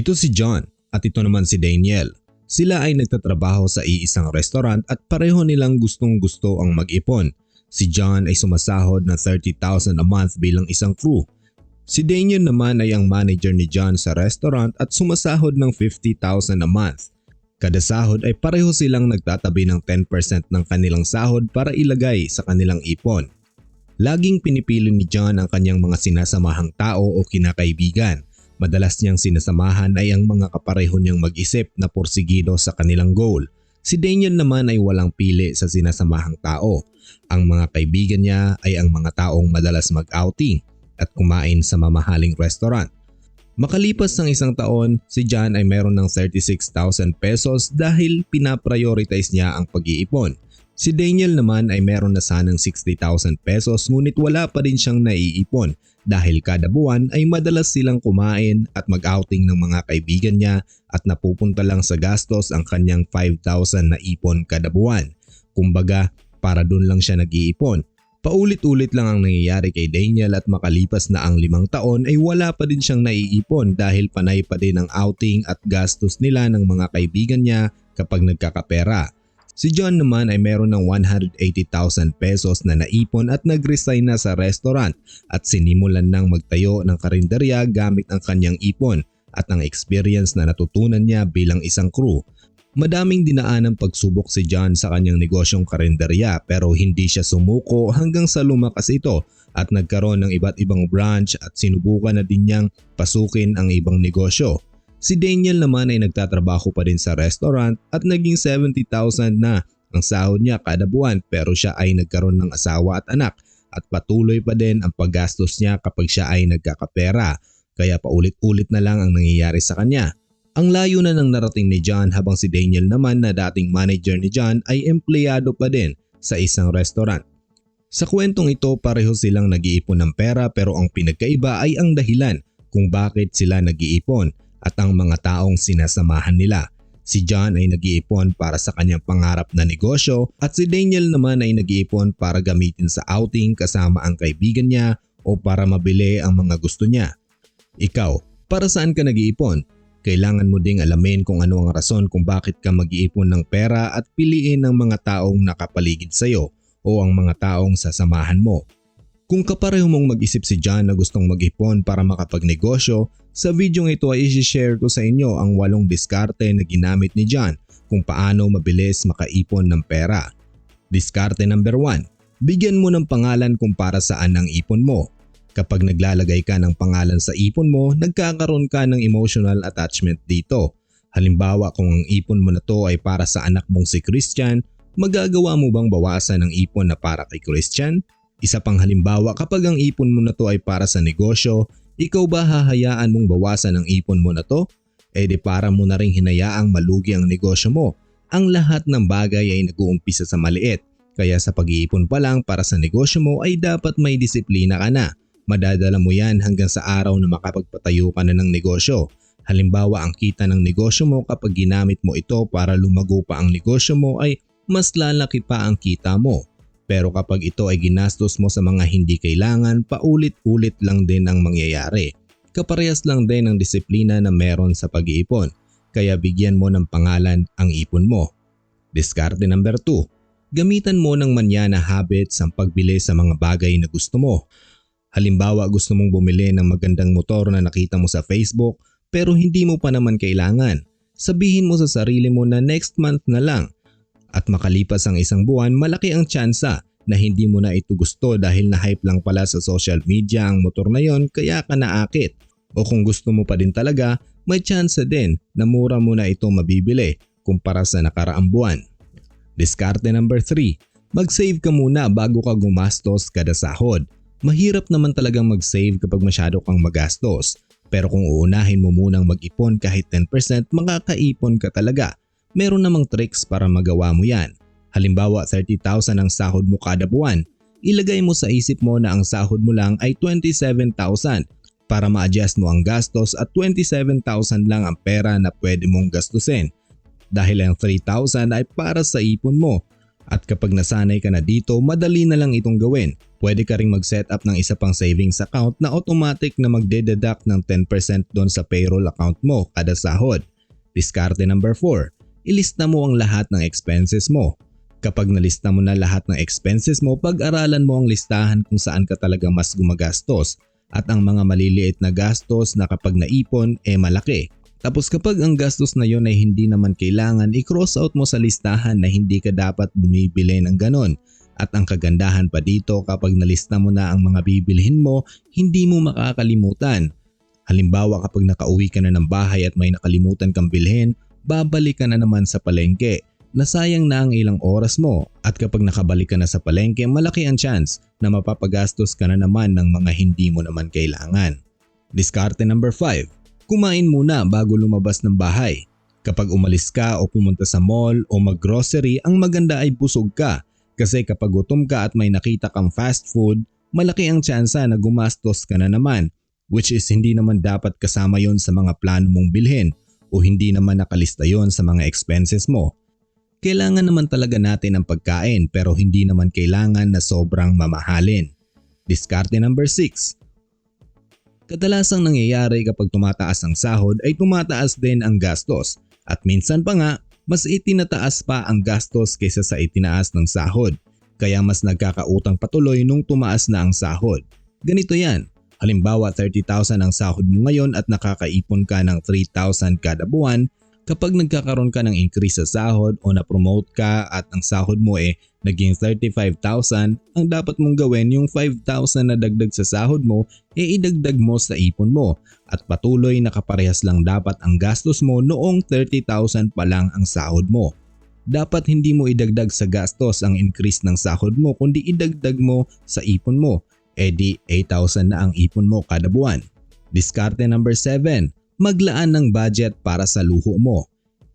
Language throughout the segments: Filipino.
Ito si John at ito naman si Daniel. Sila ay nagtatrabaho sa iisang restaurant at pareho nilang gustong gusto ang mag-ipon. Si John ay sumasahod ng 30,000 a month bilang isang crew. Si Daniel naman ay ang manager ni John sa restaurant at sumasahod ng 50,000 a month. Kada sahod ay pareho silang nagtatabi ng 10% ng kanilang sahod para ilagay sa kanilang ipon. Laging pinipili ni John ang kanyang mga sinasamahang tao o kinakaibigan. Madalas niyang sinasamahan ay ang mga kapareho niyang mag-isip na porsigido sa kanilang goal. Si Daniel naman ay walang pili sa sinasamahang tao. Ang mga kaibigan niya ay ang mga taong madalas mag-outing at kumain sa mamahaling restaurant. Makalipas ng isang taon, si John ay meron ng 36,000 pesos dahil pinaprioritize niya ang pag-iipon. Si Daniel naman ay meron na sanang 60,000 pesos ngunit wala pa rin siyang naiipon dahil kada buwan ay madalas silang kumain at mag-outing ng mga kaibigan niya at napupunta lang sa gastos ang kanyang 5,000 na ipon kada buwan. Kumbaga, para dun lang siya nag-iipon. Paulit-ulit lang ang nangyayari kay Daniel at makalipas na ang limang taon ay wala pa din siyang naiipon dahil panay pa din ang outing at gastos nila ng mga kaibigan niya kapag nagkakapera. Si John naman ay meron ng 180,000 pesos na naipon at nag-resign na sa restaurant at sinimulan nang magtayo ng karinderya gamit ang kanyang ipon at ang experience na natutunan niya bilang isang crew. Madaming dinaan ang pagsubok si John sa kanyang negosyong karinderya pero hindi siya sumuko hanggang sa lumakas ito at nagkaroon ng iba't ibang branch at sinubukan na din niyang pasukin ang ibang negosyo. Si Daniel naman ay nagtatrabaho pa din sa restaurant at naging 70,000 na ang sahod niya kada buwan pero siya ay nagkaroon ng asawa at anak at patuloy pa din ang paggastos niya kapag siya ay nagkakapera kaya paulit-ulit na lang ang nangyayari sa kanya. Ang layo na ng narating ni John habang si Daniel naman na dating manager ni John ay empleyado pa din sa isang restaurant. Sa kwentong ito pareho silang nag-iipon ng pera pero ang pinagkaiba ay ang dahilan kung bakit sila nag-iipon at ang mga taong sinasamahan nila. Si John ay nag-iipon para sa kanyang pangarap na negosyo at si Daniel naman ay nag-iipon para gamitin sa outing kasama ang kaibigan niya o para mabili ang mga gusto niya. Ikaw, para saan ka nag-iipon? Kailangan mo ding alamin kung ano ang rason kung bakit ka mag-iipon ng pera at piliin ang mga taong nakapaligid sa iyo o ang mga taong sasamahan mo. Kung kapareho mong mag-isip si John na gustong mag-ipon para makapagnegosyo, sa video ito ay isi-share ko sa inyo ang walong diskarte na ginamit ni John kung paano mabilis makaipon ng pera. Diskarte number 1. Bigyan mo ng pangalan kung para saan ang ipon mo. Kapag naglalagay ka ng pangalan sa ipon mo, nagkakaroon ka ng emotional attachment dito. Halimbawa kung ang ipon mo na to ay para sa anak mong si Christian, magagawa mo bang bawasan ang ipon na para kay Christian? Isa pang halimbawa kapag ang ipon mo na to ay para sa negosyo, ikaw ba hahayaan mong bawasan ang ipon mo na to? E di para mo na rin hinayaang malugi ang negosyo mo. Ang lahat ng bagay ay nag-uumpisa sa maliit. Kaya sa pag-iipon pa lang para sa negosyo mo ay dapat may disiplina ka na. Madadala mo yan hanggang sa araw na makapagpatayo ka na ng negosyo. Halimbawa ang kita ng negosyo mo kapag ginamit mo ito para lumago pa ang negosyo mo ay mas lalaki pa ang kita mo. Pero kapag ito ay ginastos mo sa mga hindi kailangan, paulit-ulit lang din ang mangyayari. Kaparehas lang din ang disiplina na meron sa pag-iipon, kaya bigyan mo ng pangalan ang ipon mo. Diskarte number 2. Gamitan mo ng manyana habits ang pagbili sa mga bagay na gusto mo. Halimbawa gusto mong bumili ng magandang motor na nakita mo sa Facebook pero hindi mo pa naman kailangan. Sabihin mo sa sarili mo na next month na lang at makalipas ang isang buwan malaki ang tsansa na hindi mo na ito gusto dahil na-hype lang pala sa social media ang motor na yon kaya ka naakit. O kung gusto mo pa din talaga, may tsansa din na mura mo na ito mabibili kumpara sa nakaraang buwan. Diskarte number 3. Mag-save ka muna bago ka gumastos kada sahod. Mahirap naman talagang mag-save kapag masyado kang magastos. Pero kung uunahin mo munang mag-ipon kahit 10% makakaipon ka talaga meron namang tricks para magawa mo yan. Halimbawa 30,000 ang sahod mo kada buwan, ilagay mo sa isip mo na ang sahod mo lang ay 27,000 para ma-adjust mo ang gastos at 27,000 lang ang pera na pwede mong gastusin. Dahil ang 3,000 ay para sa ipon mo At kapag nasanay ka na dito, madali na lang itong gawin. Pwede ka ring mag-set up ng isa pang savings account na automatic na magdededuct ng 10% doon sa payroll account mo kada sahod. Diskarte number 4. Ilista mo ang lahat ng expenses mo. Kapag nalista mo na lahat ng expenses mo, pag-aralan mo ang listahan kung saan ka talaga mas gumagastos at ang mga maliliit na gastos na kapag naipon eh malaki. Tapos kapag ang gastos na yon ay hindi naman kailangan, i-cross out mo sa listahan na hindi ka dapat bumibili ng ganon. At ang kagandahan pa dito kapag nalista mo na ang mga bibilhin mo, hindi mo makakalimutan. Halimbawa kapag nakauwi ka na ng bahay at may nakalimutan kang bilhin, babalik ka na naman sa palengke. Nasayang na ang ilang oras mo at kapag nakabalik ka na sa palengke, malaki ang chance na mapapagastos ka na naman ng mga hindi mo naman kailangan. Diskarte number 5. Kumain muna bago lumabas ng bahay. Kapag umalis ka o pumunta sa mall o maggrocery, ang maganda ay busog ka kasi kapag gutom ka at may nakita kang fast food, malaki ang tsansa na gumastos ka na naman which is hindi naman dapat kasama yon sa mga plano mong bilhin o hindi naman nakalista yon sa mga expenses mo. Kailangan naman talaga natin ang pagkain pero hindi naman kailangan na sobrang mamahalin. Diskarte number 6. Kadalasang nangyayari kapag tumataas ang sahod ay tumataas din ang gastos at minsan pa nga mas itinataas pa ang gastos kaysa sa itinaas ng sahod kaya mas nagkakautang patuloy nung tumaas na ang sahod. Ganito yan, halimbawa 30,000 ang sahod mo ngayon at nakakaipon ka ng 3,000 kada buwan Kapag nagkakaroon ka ng increase sa sahod o na-promote ka at ang sahod mo eh naging 35,000, ang dapat mong gawin yung 5,000 na dagdag sa sahod mo e eh idagdag mo sa ipon mo at patuloy na kaparehas lang dapat ang gastos mo noong 30,000 pa lang ang sahod mo. Dapat hindi mo idagdag sa gastos ang increase ng sahod mo kundi idagdag mo sa ipon mo. E di 8,000 na ang ipon mo kada buwan. Diskarte number 7 maglaan ng budget para sa luho mo.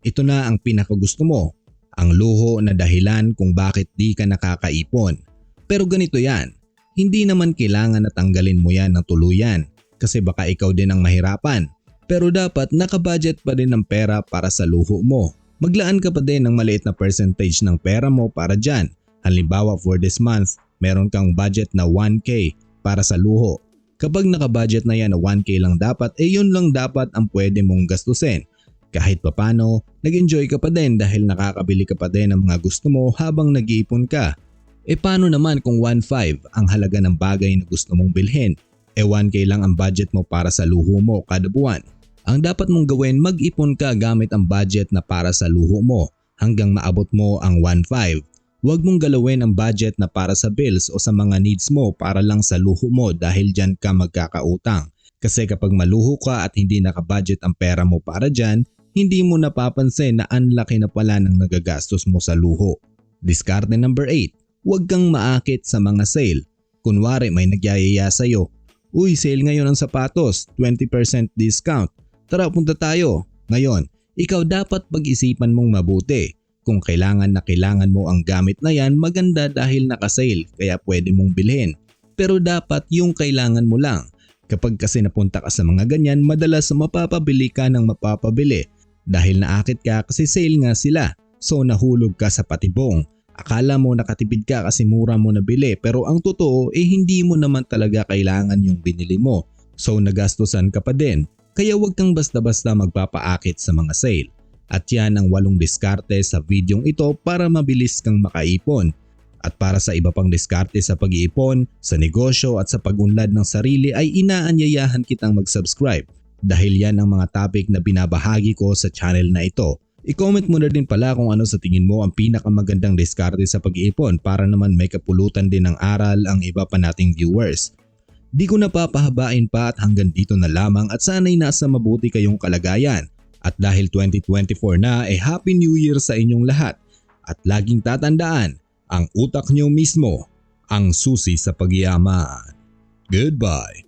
Ito na ang pinakagusto mo, ang luho na dahilan kung bakit di ka nakakaipon. Pero ganito yan, hindi naman kailangan na tanggalin mo yan ng tuluyan kasi baka ikaw din ang mahirapan. Pero dapat nakabudget pa din ng pera para sa luho mo. Maglaan ka pa din ng maliit na percentage ng pera mo para dyan. Halimbawa for this month, meron kang budget na 1K para sa luho Kapag nakabudget na yan na 1k lang dapat, eh yun lang dapat ang pwede mong gastusin. Kahit papano, nag-enjoy ka pa din dahil nakakabili ka pa din ng mga gusto mo habang nag-iipon ka. E paano naman kung 1.5 ang halaga ng bagay na gusto mong bilhin? E 1k lang ang budget mo para sa luho mo kada buwan. Ang dapat mong gawin mag-ipon ka gamit ang budget na para sa luho mo hanggang maabot mo ang 1.5 Huwag mong galawin ang budget na para sa bills o sa mga needs mo para lang sa luho mo dahil dyan ka magkakautang. Kasi kapag maluho ka at hindi nakabudget ang pera mo para dyan, hindi mo napapansin na anlaki na pala ng nagagastos mo sa luho. Diskarte number 8. Huwag kang maakit sa mga sale. Kunwari may nagyayaya sa'yo. Uy, sale ngayon ang sapatos, 20% discount. Tara punta tayo. Ngayon, ikaw dapat pag-isipan mong mabuti kung kailangan na kailangan mo ang gamit na yan, maganda dahil nakasale kaya pwede mong bilhin. Pero dapat yung kailangan mo lang. Kapag kasi napunta ka sa mga ganyan, madalas mapapabili ka ng mapapabili. Dahil naakit ka kasi sale nga sila. So nahulog ka sa patibong. Akala mo nakatipid ka kasi mura mo nabili pero ang totoo eh hindi mo naman talaga kailangan yung binili mo. So nagastusan ka pa din. Kaya wag kang basta-basta magpapaakit sa mga sale. At yan ang walong diskarte sa videong ito para mabilis kang makaipon. At para sa iba pang diskarte sa pag-iipon, sa negosyo at sa pag-unlad ng sarili ay inaanyayahan kitang mag-subscribe dahil yan ang mga topic na binabahagi ko sa channel na ito. I-comment mo na din pala kung ano sa tingin mo ang pinakamagandang diskarte sa pag-iipon para naman may kapulutan din ng aral ang iba pa nating viewers. Di ko napapahabain pa at hanggang dito na lamang at sana'y nasa mabuti kayong kalagayan. At dahil 2024 na eh Happy New Year sa inyong lahat at laging tatandaan ang utak nyo mismo ang susi sa pagyaman. Goodbye!